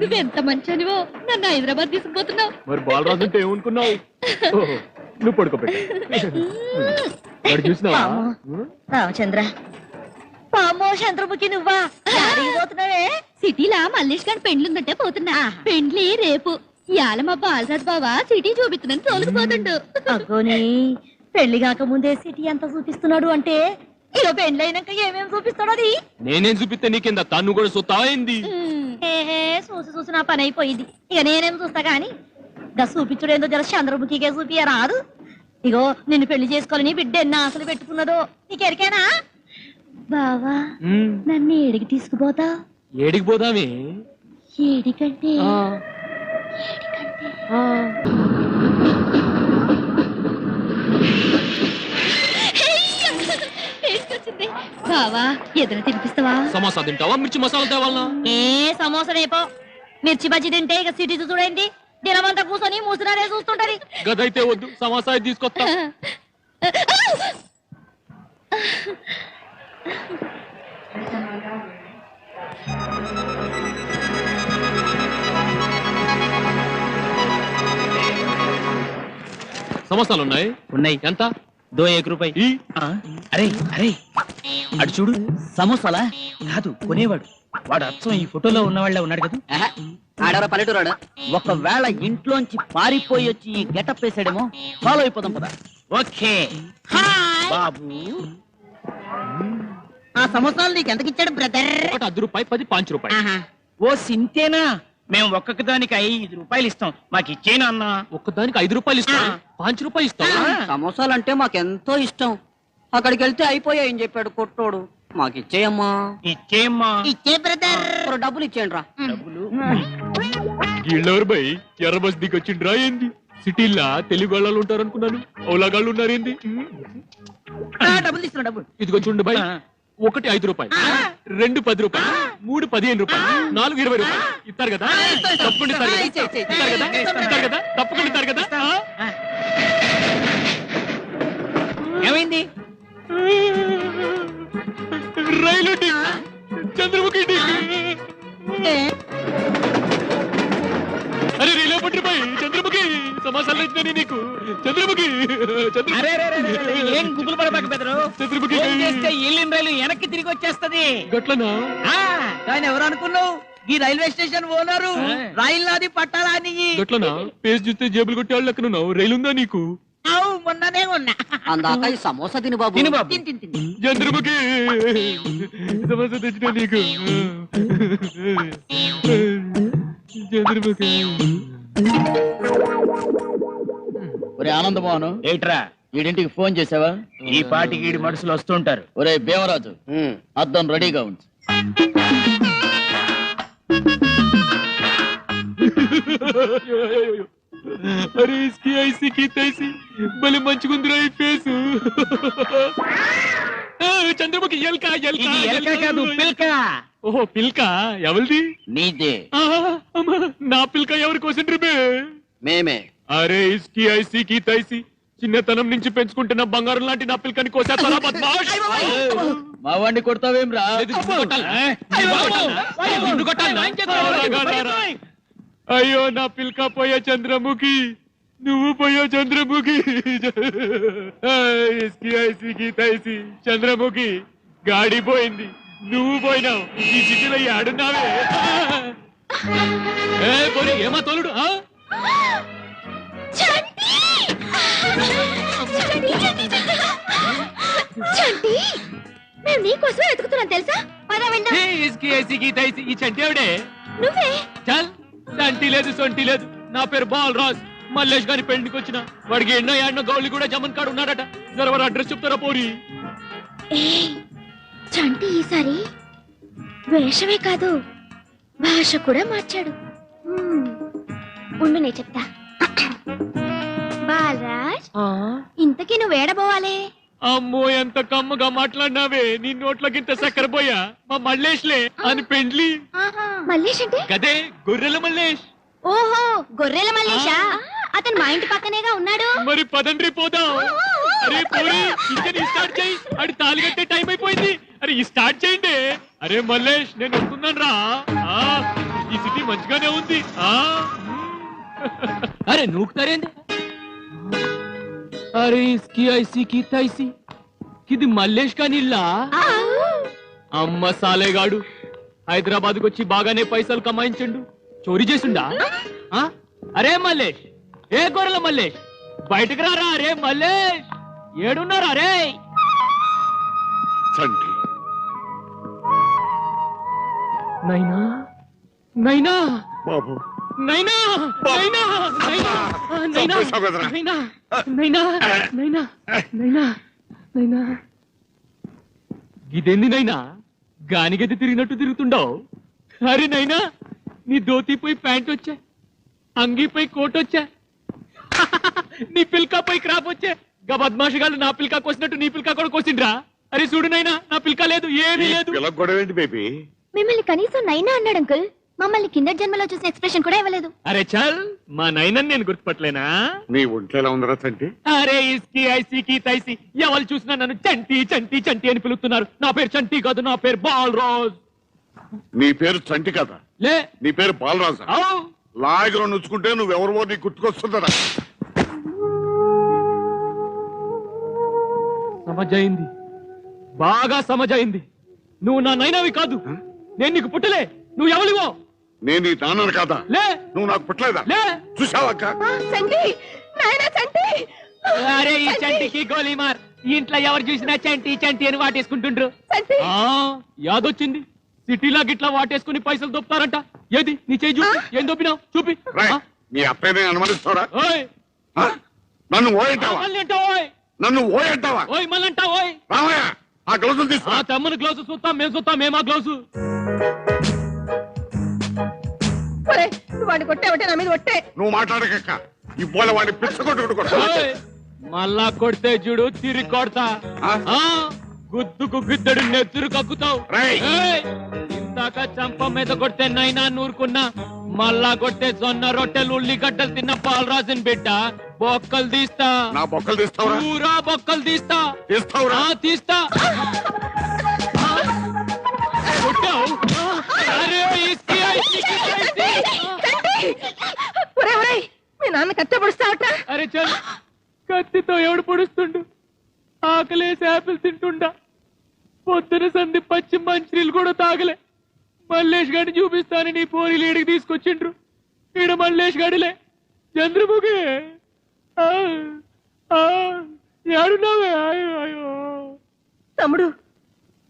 నువ్వెంత మంచోనివో నన్ను హైదరాబాద్ తీసుకుపోతున్నావు. మరి బాలరాజు అంటే ఏమనుకున్నావు? నువ్వు పడుకోబెట్టు. చూసినావా? రామచంద్ర. పామో చంద్రముఖి నువ్వా? పోతున్నావే? సిటీలా మల్లేష్ గారి పెండ్లుందంటే పోతున్నా. పెండ్లి రేపు. ఇవాళ మా బాలరాజు బావా సిటీ చూపిస్తున్నాను తోలుకుపోతుండు అగ్గోని పెళ్ళి కాక ముందే సిటీ ఎంత చూపిస్తున్నాడు అంటే ఇక పెళ్ళి అయినాక ఏమేం చూపిస్తాడు అది? నేనేం చూపిస్తే నీకింద తను కూడా సుత్తావా ఏంది చూసి చూసి నా పని అయిపోయింది. ఇక నేనేం చూస్తా గాని గా చూపించుడేందో జర చంద్రముఖికే చూపియ రాదు. ఇగో నిన్ను పెళ్ళి చేసుకోవాలని బిడ్డ ఎన్న ఆశలు పెట్టుకున్నదో. నీకెరికేనా బావా ఉమ్, నన్ను ఏడికి తీసుకుపోతా ఏడికి పోదామే. ఏడికంటే? ఆ, ఆ. బావా తినిపిస్తావా? సమోసా తింటావా? మిర్చి మసాలా తేవాలనా? ఏ సమోసా రేపో మిర్చి బజ్జి తింటే ఇక సిటీ చూడండి దినమంతా కూర్చొని మూసినారే చూస్తుంటది. గదైతే వద్దు సమోసా తీసుకొస్తా. సమోసాలు ఉన్నాయి? ఉన్నాయి. ఎంత? దో ఏక రూపాయి. అరే అరే. అడు చూడు సమోసాలా? కాదు కొనేవాడు. వాడు అచ్చం ఈ ఫోటోలో ఉన్నవాళ్ళ ఉన్నాడు కదా. ఆడవర పల్లెటూరాడు? ఒకవేళ ఇంట్లోంచి పారిపోయి వచ్చి ఈ గెటప్ వేసాడేమో ఫాలో అయిపోదాం పదా. ఓకే. బాబు. ఆ సంవత్సరాలు నీకు ఎంతకి ఇచ్చాడు బ్రదర్ అర్ధ రూపాయి పది పాంచ్ రూపాయి. ఓ సింతేనా? మేము ఒక్కొక్క దానికి ఐదు రూపాయలు ఇస్తాం. మాకు ఇచ్చేనా అన్న ఒక్కదానికి ఐదు రూపాయలు ఇస్తా పాంచ్ రూపాయలు ఇస్తావా? సమోసాలు అంటే మాకెంతో ఇష్టం. అక్కడికి వెళ్తే అయిపోయాయని చెప్పాడు కొట్టోడు. మాకు ఇచ్చేయమ్మా. ఇచ్చేయమ్మా. ఇచ్చే బ్రదర్. డబ్బులు ఇచ్చేయండి రా డబ్బులు? వీళ్ళెవరు బై? ఎర్ర బస్ దిగి వచ్చిండ్రా ఏంది? సిటీలా తెలుగు వాళ్ళు ఉంటారు అనుకున్నాను ఓలాగాళ్ళు ఉన్నారేంది డబ్బులు ఇస్తున్నా డబ్బులు. ఇదిగో చూడండి బై. ఒకటి ఐదు రూపాయలు. రెండు పది రూపాయలు. మూడు పదిహేను రూపాయలు. నాలుగు ఇరవై రూపాయలు. ఇస్తారు కదా? తప్పకుండా ఇస్తారు కదా. ఇస్తారు కదా? ఇస్తారు కదా? తప్పకుండా ఇస్తారు కదా? ఏమైంది? రైలు వెనక్కి తిరిగి వచ్చేస్తది. గట్లనా? కానీ ఎవరు అనుకున్నావు? ఈ రైల్వే స్టేషన్ ఓనరు. రైలు నాది పట్టాలా అని గట్లనా? పేజ్ చూస్తే జేబులు కొట్టే వాళ్ళు లెక్కనున్నావు? రైలు ఉందా నీకు? అవు మొన్ననే ఉన్నా అందాక ఈ సమోసా తిని బాబు. తిను బాబు. తిన్, తిన్, తిన్. చంద్రముఖి సమస్య తెచ్చిన నీకు. చంద్రముఖి ఒరే ఆనందమోహన్. ఏట్రా? వీడింటికి ఫోన్ చేసావా? ఈ పాటికి ఈడి మనుషులు వస్తుంటారు ఒరే భీమరాజు అద్దం రెడీగా ఉంచు. అరే ఇస్కి ఐసి కి తైసి భలే మంచిగుందిరా ఈ ఫేసు. చంద్రముఖి ఎల్క ఎల్క ఇది ఎలక కాదు పిల్క. ఓహో పిల్క? ఎవరిది? నీదే. నా పిల్క ఎవరి కోసం మేమే. అరే ఇస్కి ఐసి కి తైసి చిన్నతనం నుంచి పెంచుకుంటున్న బంగారం లాంటి నా పిల్కని కోసేస్తారా బద్మాష్? మా వాడిని కొట్టాలా? రా. అయ్యో నా పిల్క పోయా. చంద్రముఖి. నువ్వు పోయా చంద్రముఖి. ఇస్కి ఐసికి తైసి చంద్రముఖి గాడి పోయింది. నువ్వు పోయినావు. ఈ సిటీలో ఆడున్నావే ఏమా తోలుడు ఆ? చంటి మేము నీకోసమే వెతుకుతున్నాం తెలుసా? పద వెళ్దాం. ఏ, ఇస్కి ఐసికి తైసి ఈ చంటి ఆవిడే నువ్వే? చల్ సంటి లేదు సొంటి లేదు. నా పేరు బాల్ రాజ్ మల్లేష్ గారి పెళ్ళికి వచ్చిన. వాడికి ఎన్నో ఎన్నో గౌలి కూడా జమన్ కాడు ఉన్నాడట. జరవర అడ్రస్ చెప్తారా పోరి ఏయ్, చంటి ఈసారి వేషమే కాదు భాష కూడా మార్చాడు. మ్మ్. ఉండు నేను చెప్తా. ఇంతకీ నువ్వు ఏడబోవాలే? అమ్మో ఎంత కమ్మగా మాట్లాడినావే. నీ నోట్లకింత చక్కెర పోయా? మా మల్లేష్లే అని పెండ్లి. మల్లేష్ అంటే? కదే గొర్రెల మల్లేష్. ఓహో గొర్రెల మల్లేషా? అతను మా ఇంటి పక్కనేగా ఉన్నాడు? మరి పదండ్రి పోదాం. అరే పోరి స్టార్ట్ చేయి. అడి తాళి కట్టే టైం అయిపోయింది. అరే ఈ స్టార్ట్ చేయండి. అరే మల్లేష్ నేను వస్తున్నాను రా ఆ, ఈ సిటీ మంచిగానే ఉంది. ఆ అరే నూకుతారేంది? అరే ఇస్కి ఐసి కి తైసి. ఇది మల్లేష్ కానిల్లా అమ్మ సాలేగాడు హైదరాబాద్ వచ్చి బాగానే పైసలు కమాయించండు. చోరీ చేసిండా? ఆ? అరే మల్లేష్ ఏ గొర్రెల మల్లేష్? బయటకు రారా అరే మల్లేష్? ఏడున్నారా అరే? నైనా? నైనా? బాబు. నైనా నైనా నైనా ఆ, నైనా చంపేశావు కదరా? నైనా నైనా నైనా నైనా నైనా. ఇదేంది నైనా? గానిగది తిరిగినట్టు తిరుగుతుండవు. అరే నైనా నీ ధోతిపై ప్యాంట్ వచ్చా అంగీపై కోట్ వచ్చా నీ పిల్కాపై క్రాప్ వచ్చే. గా బద్మాషగాళ్ళు నా పిల్కా కోసినట్టు నీ పిల్కా కూడా కోసిండ్రా? అరే చూడు నైనా నా పిల్కా లేదు ఏమీ లేదు. గొడవ ఏంటి బేబీ? మిమ్మల్ని కనీసం నైనా అన్నాడు అంకుల్. మమ్మల్ని కింద జన్మలో చూసిన ఎక్స్ప్రెషన్ కూడా ఇవ్వలేదు. అరే చల్ మా నైనన్ నేను గుర్తుపట్టలేనా? నీ ఒంట్లో ఎలా ఉందరా తండ్రి? అరే ఇస్కి ఐసీకి తైసి ఎవరు చూసినా నన్ను చంటి చంటి చంటి అని పిలుస్తున్నారు. నా పేరు చంటి కాదు నా పేరు బాల్ రోజ్ నీ పేరు చంటి కదా? లే. నీ పేరు బాలరాజా? ఔ! లాయకులు నుంచుకుంటే నువ్వెవరివో నీ గుర్తుకొస్తుందరా? సమజైంది. బాగా సమజైంది. నువ్వు నా నైనవి కాదు. నేను నీకు పుట్టలే. నువ్వు ఎవరివో నేను నీ నాన్నను కాదా? లే. నువ్వు నాకు పుట్టలేదా? లే. చూసావక్క? చంటి. నాయనా చంటి. అరే ఈ చంటికి గోలీ మార్ ఈ ఇంట్లో ఎవరు చూసినా చంటి చంటి అని వాటేసుకుంటుండ్రు. చంటి. ఆ యాదొచ్చింది. సిటీలో గిట్లా వాటేసుకుని పైసలు దొప్పుతారంట. ఏది? నీ చేయి చూపి. ఏం దొప్పినావు? చూపి. రాయ్ ఆ? మీ అత్తయ్యని అనుమానిస్తారా ఓయ్. ఆ? నన్ను ఓయంటావా? మళ్ళీ అంటావు ఓయ్. నన్ను ఓయంటావా? ఓయ్ మళ్ళీ అంటావు ఓయ్. రామయ్య ఆ గ్లౌజులు ఆ తీసుకురా తమ్ముని గ్లౌస్ చూస్తాం మేము చూస్తాం మేము ఆ గ్లౌస్ నువ్వు వాడిని కొట్టావంటే నా మీద కొట్టే నువ్వు మాట్లాడకక్క వాడిని కొట్టు మళ్ళా కొడితే చూడు తిరిగి కొడతా. ఆ? గుద్దుకు గుద్దడు నెత్తురు కక్కుతావు. రేయ్. ఏయ్, ఇందాక చంప మీద కొడితే నైనా నూరుకున్నా మళ్ళా కొడితే జొన్న రొట్టెలు ఉల్లిగడ్డలు తిన్న పాలరాజుని బిడ్డ బొక్కలు తీస్తా. నా బొక్కలు తీస్తావురా. పూరా బొక్కలు తీస్తా. తీస్తావురా. ఆ తీస్తా. నాన్న కట్టపడుస్తావట అరే చల్ కత్తితో ఎవడు పొడుస్తుండు? ఆకలేసి యాపిల్ తింటుండా? పొద్దున సంధి పచ్చి మంచినీళ్ళు కూడా తాగలే. మల్లేష్ గారిని చూపిస్తానని నీ పోరి లేడికి తీసుకొచ్చిండ్రు. ఈడ మల్లేష్ గాడిలే. చంద్రముఖి! ఏడున్నావే? తమ్ముడు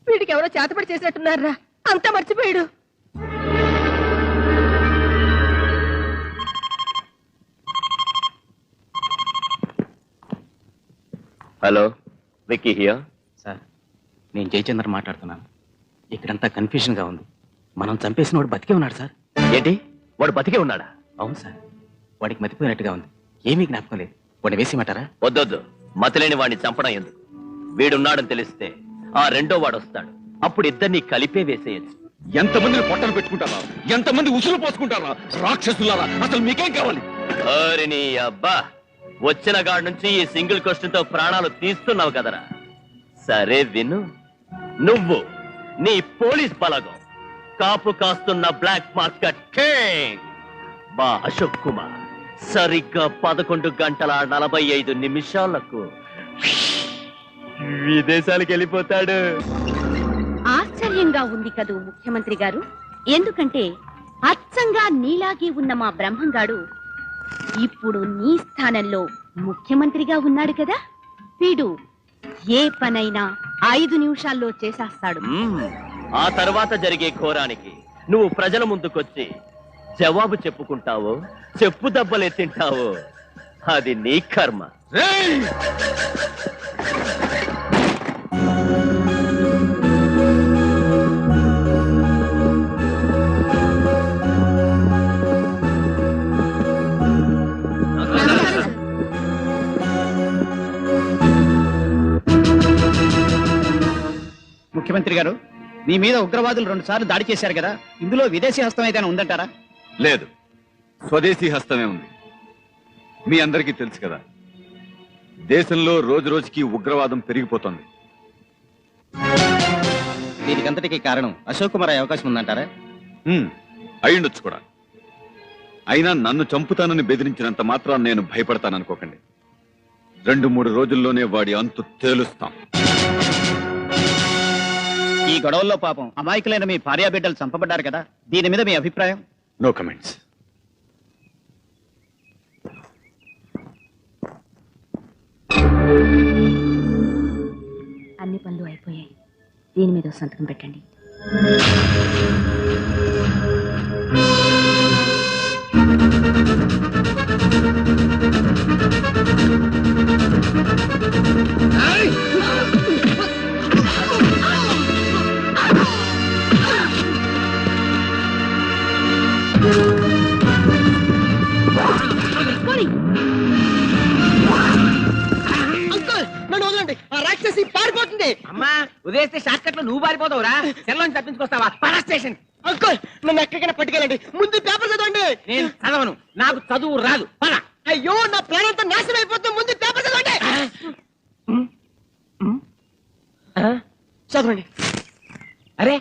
వీడికి ఎవరో చేతపడి చేసినట్టున్నారా? అంతా మర్చిపోయాడు. Hello Vicky here. సార్ నేను జయచంద్ర మాట్లాడుతున్నాను. ఇక్కడంతా కన్ఫ్యూజన్గా ఉంది. మనం చంపేసిన వాడు బతికే ఉన్నాడు సార్. ఏంటి? వాడు బతికే ఉన్నాడా? అవును సార్. వాడికి మతిపోయినట్టుగా ఉంది. ఏమీ జ్ఞాపకం లేదు. వాడిని వేసేయమంటారా? వద్దొద్దు. మతిలేని వాడిని చంపడం ఎందుకు? వీడున్నాడని తెలిస్తే ఆ రెండో వాడు వస్తాడు. అప్పుడు ఇద్దరిని కలిపే వేసేయచ్చు. ఎంతమందిని పొట్టలు పెట్టుకుంటారా? ఎంతమంది ఉసులు పోసుకుంటారా? రాక్షసులారా అసలు మీకేం కావాలి? అబ్బా! వచ్చిన గాడి నుంచి ఈ సింగిల్ క్వశ్చన్తో ప్రాణాలు తీస్తున్నావు కదరా. సరే విను. నువ్వు నీ పోలీస్ బలగం కాపు కాస్తున్న బ్లాక్ మార్కెట్ కింగ్ మా అశోక్ కుమార్. సరిగ్గా పదకొండు గంటల నలభై ఐదు నిమిషాలకు విదేశాలకు వెళ్ళిపోతాడు. ఆశ్చర్యంగా ఉంది కదూ ముఖ్యమంత్రి గారు. ఎందుకంటే అచ్చంగా నీలాగే ఉన్న మా బ్రహ్మంగాడు ఇప్పుడు నీ స్థానంలో ముఖ్యమంత్రిగా ఉన్నాడు కదా? వీడు ఏ పనైనా ఐదు నిమిషాల్లో చేసేస్తాడు. ఆ తర్వాత జరిగే ఘోరానికి నువ్వు ప్రజల ముందుకొచ్చి జవాబు చెప్పుకుంటావో చెప్పు దెబ్బలే తింటావో అది నీ కర్మ. ముఖ్యమంత్రి గారు మీ మీద ఉగ్రవాదులు రెండు సార్లు దాడి చేశారు కదా ఇందులో విదేశీ హస్తం ఏదైనా ఉందంటారా? లేదు. స్వదేశీ హస్తమే ఉంది. మీ అందరికీ తెలుసు కదా దేశంలో రోజు రోజుకి ఉగ్రవాదం పెరిగిపోతుంది. దీనికంతటికి కారణం అశోక్ కుమార్ అయ్యే అవకాశం ఉందంటారా? హ్మ్, అయ్యుండొచ్చు కూడా. అయినా నన్ను చంపుతానని బెదిరించినంత మాత్రం నేను భయపడతాననుకోకండి. రెండు మూడు రోజుల్లోనే వాడి అంతు తేలుస్తాం. ఈ గొడవల్లో పాపం అమాయకులైన మీ భార్యాబిడ్డలు చంపబడ్డారు కదా దీని మీద మీ అభిప్రాయం? నో కమెంట్స్ అన్ని పనులు అయిపోయాయి. దీని మీద సంతకం పెట్టండి. నన్ను వదలండి. ఆ రాక్షసి పారిపోతుంది. అమ్మా ఉదయిస్తే షార్ట్ కట్లో నువ్వు పారిపోతావురా. సెల్లోని తప్పించుకొస్తావా? పర స్టేషన్. అంకుల్ నన్ను ఎక్కడికైనా పట్టుకెళ్ళండి. ముందు పేపర్ చదవండి. నేను చదవను. నాకు చదువు రాదు. పద అయ్యో నా ప్లాన్ అంతా నాశనం అయిపోతుంది. ముందు పేపర్ చదవండి. చదవండి. అరే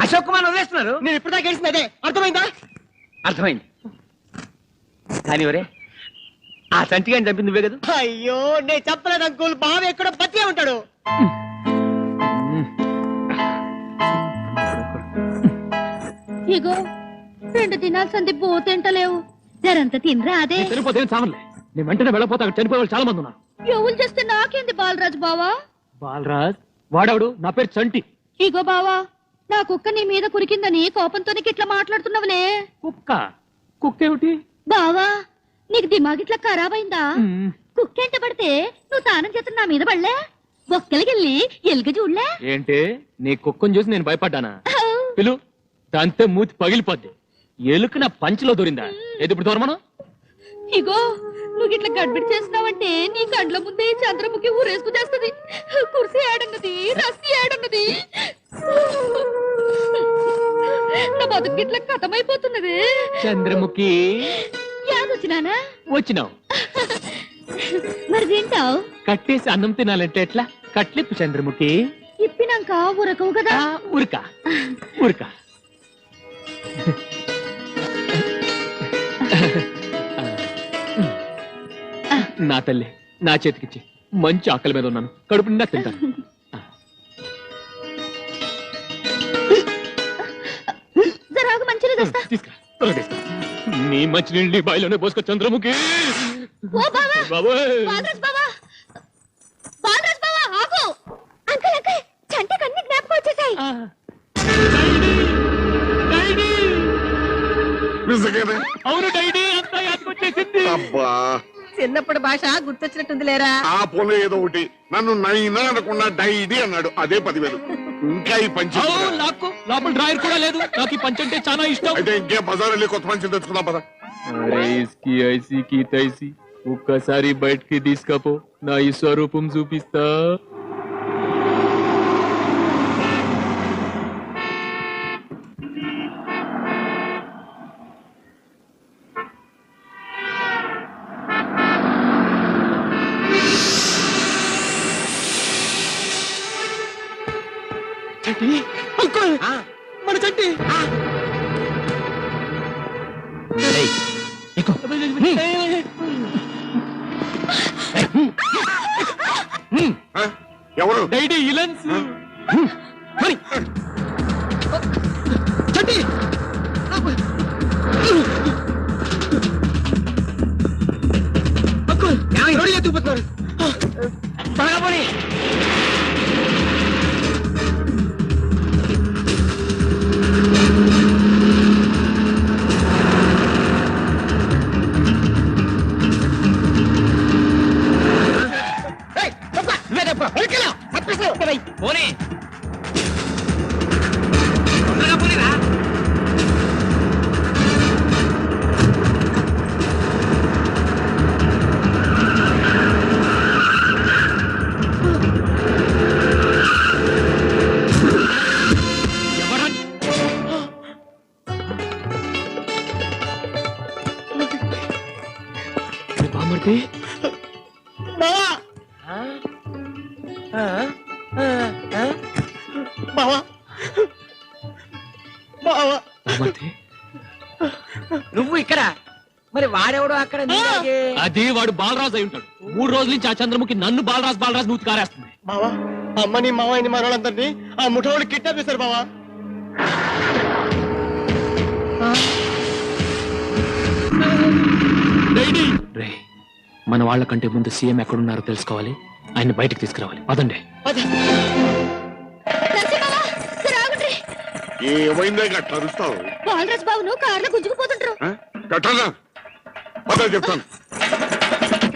అశోక్ కుమార్ వదిలేస్తున్నారు నేను ఇప్పటిదాకా గెలిచింది అదే. అర్థమైందా? అర్థమైంది. కానీ ఒరే ఆ సంచిగాని చంపింది నువ్వే కదా? అయ్యో నేను చెప్పలేదు అంకుల్. బావ ఎక్కడో బతికే ఉంటాడు. ఇగో రెండు దినాల సంది పోతేంటలేవు జరంత తినరా అదే? చనిపోతే ఏం చావలే నేను వెంటనే వెళ్ళపోతే అక్కడ చనిపోయే వాళ్ళు చాలా మంది ఉన్నారు. ఎవరు చేస్తే నాకేంది బాలరాజు బావా? బాలరాజ్? వాడవాడు? నా పేరు చంటి. ఇగో బావా నా కుక్క నీ మీద కురికిందని కోపంతో నీకు ఇట్లా మాట్లాడుతున్నావులే. కుక్క? కుక్క ఏమిటి? బావా నీకు దిమాగ్ ఇట్లా ఖరాబ్ అయిందా? కుక్కెంట పడితే నువ్వు తానం చేస్తున్న నా మీద పడలే? ఒక్కలికెళ్ళి ఎలుగ చూడలే? ఏంటి? నీ కుక్కను చూసి నేను భయపడ్డానా? పిలు దాంతో మూతి పగిలిపోద్ది. ఎలుక నా పంచిలో దూరిందా? ఏది ఇప్పుడు దూరమను? ఇగో నువ్వు ఇట్లా గడ్బిడి చేస్తున్నావంటే నీ కండ్ల ముందే చంద్రముఖి ఊరేసుకు చేస్తుంది. కుర్సీ ఏడన్నది రస్సీ ఏడన్నది. బతుకు ఇట్లా కథమైపోతున్నది. చంద్రముఖి. యాదొచ్చినానా? వచ్చినావు. మరి తింటావు? కట్టేసి అన్నం తినాలంటే ఎట్లా? కట్లిప్పు చంద్రముఖి. ఇప్పినాక ఉరకవు కదా? ఉరక ఉరక నా తల్లి నా చేతికిచ్చి. మంచి ఆకలి మీద ఉన్నాను. కడుపు నిండా తింటాను. తీసుకురా త్వరగా తీసుకురా. నీ మంచి నీళ్ళు బాయిలోనే పోసుకో చంద్రముఖి. ఓ బావా బాబోయ్. బాలరాజ్ బావా బాలరాజ్ బావా ఆగు. అంకల్ అంకల్ చంటి కన్ని జ్ఞాపకం వచ్చేసాయి. నిజంగానే అవును డైడీ అంతా యాదకొచ్చేసింది అబ్బా. చిన్నప్పుడు భాష గుర్తొచ్చినట్టుంది లేరా ఆ పోలే ఏదో ఒకటి. నన్ను నైనా అనకుండా డైడీ అన్నాడు. అదే పదివేలు. ఇంకా ఈ పంచి అవును, నాకు లోపల డ్రాయర్ కూడా లేదు. నాకు ఈ పంచ్ అంటే చాలా ఇష్టం. అయితే ఇంకే బజార్ వెళ్ళి కొత్త పంచి తెచ్చుకుందాం పద. అరే ఇస్కి ఐసి కి తైసి ఒక్కసారి బయటికి తీసుకపో. నా ఈ స్వరూపం చూపిస్తా. చంటి? అంకుల్ మన చంటి. ఆ? ఎవరు? డైడీ ఇలన్స్. మరి. అంకుల్ ఎవరు ఎత్తుకుపోతున్నారు నీలాగే అది వాడు బాలరాజు అయి ఉంటాడు. మూడు రోజుల నుంచి ఆ చంద్రముఖి నన్ను బాలరాజు బాలరాజు నూతి కారేస్తుంది. బావా అమ్మని మావయ్యని మనోళ్ళందరినీ ఆ ముఠోళ్ళు కిడ్నాప్ చేశారు బావా. రే మన వాళ్ళకంటే ముందు సీఎం ఎక్కడున్నారో తెలుసుకోవాలి. ఆయన బయటకు తీసుకురావాలి. పదండి. ఏమైందే గట్ల అరుస్తావు? బాలరాజ్ బాబును కార్లో గుంజుకుపోతుంటారు? గట్లనా చెప్తాను.